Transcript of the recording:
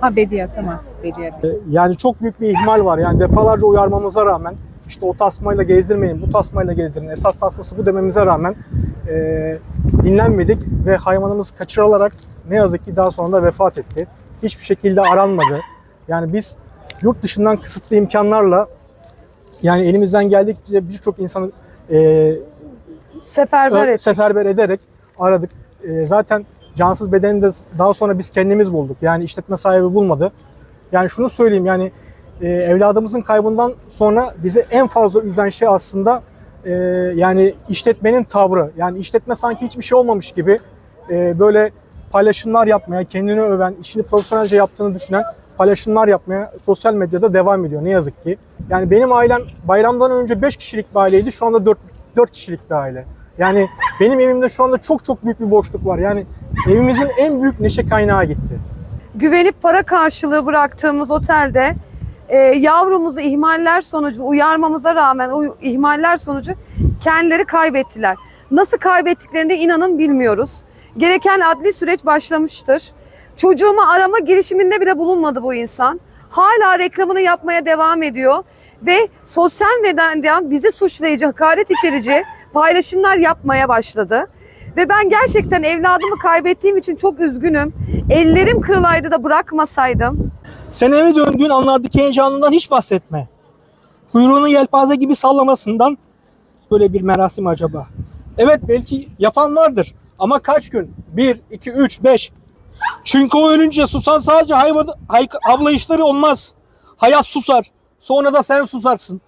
Ha Bediye tamam. Bediye. E, Yani çok büyük bir ihmal var. Yani defalarca uyarmamıza rağmen işte o tasmayla gezdirmeyin, bu tasmayla gezdirin, esas tasması bu dememize rağmen e, dinlenmedik ve hayvanımız kaçırılarak ne yazık ki daha sonra da vefat etti. Hiçbir şekilde aranmadı. Yani biz yurt dışından kısıtlı imkanlarla yani elimizden geldikçe birçok insanı e, Seferber Ö- seferber ederek aradık. Ee, zaten cansız bedeni de daha sonra biz kendimiz bulduk. Yani işletme sahibi bulmadı. Yani şunu söyleyeyim yani e, evladımızın kaybından sonra bizi en fazla üzen şey aslında e, yani işletmenin tavrı. Yani işletme sanki hiçbir şey olmamış gibi e, böyle paylaşımlar yapmaya, kendini öven, işini profesyonelce yaptığını düşünen paylaşımlar yapmaya sosyal medyada devam ediyor ne yazık ki. Yani benim ailem bayramdan önce 5 kişilik bir aileydi. Şu anda 4, 4 kişilik bir aile. Yani benim evimde şu anda çok çok büyük bir boşluk var. Yani evimizin en büyük neşe kaynağı gitti. Güvenip para karşılığı bıraktığımız otelde e, yavrumuzu ihmaller sonucu uyarmamıza rağmen o ihmaller sonucu kendileri kaybettiler. Nasıl kaybettiklerini inanın bilmiyoruz. Gereken adli süreç başlamıştır. Çocuğumu arama girişiminde bile bulunmadı bu insan. Hala reklamını yapmaya devam ediyor ve sosyal medyadan bizi suçlayıcı, hakaret içerici paylaşımlar yapmaya başladı. Ve ben gerçekten evladımı kaybettiğim için çok üzgünüm. Ellerim kırılaydı da bırakmasaydım. Sen eve döndüğün anlardaki heyecanından hiç bahsetme. Kuyruğunu yelpaze gibi sallamasından böyle bir merasim acaba. Evet belki yapan vardır ama kaç gün? 1, 2, 3, 5. Çünkü o ölünce susan sadece hayvan, hay, havlayışları olmaz. Hayat susar. Sonra da sen susarsın.